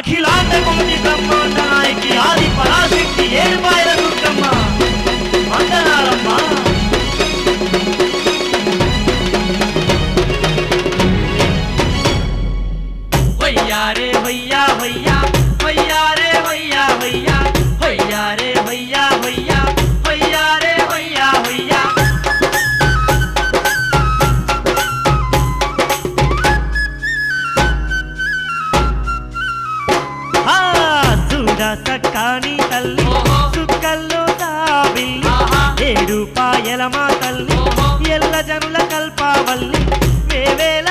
अखिलांत कोटि ब्रह्मांडनाय की आदि पराशक्ति एल्बा కల్పావల్లి వేవేల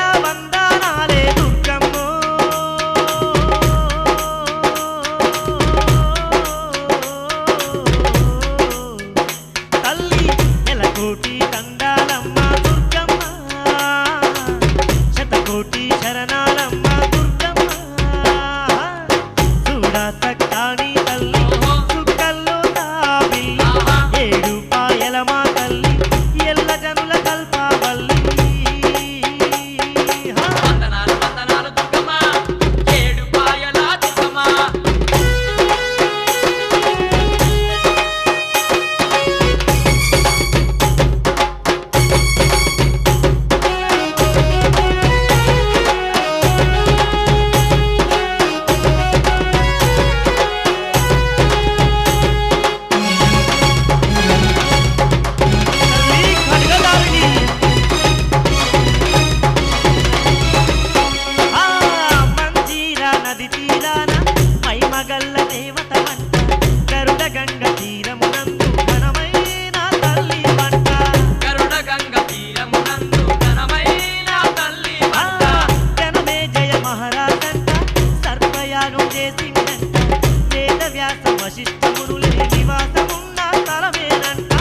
వశిష్ఠమునులే నివాసమున్న స్థలమేనంట.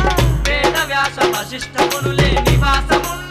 వేద వ్యాస వశిష్ఠమునులే నివాసమున్న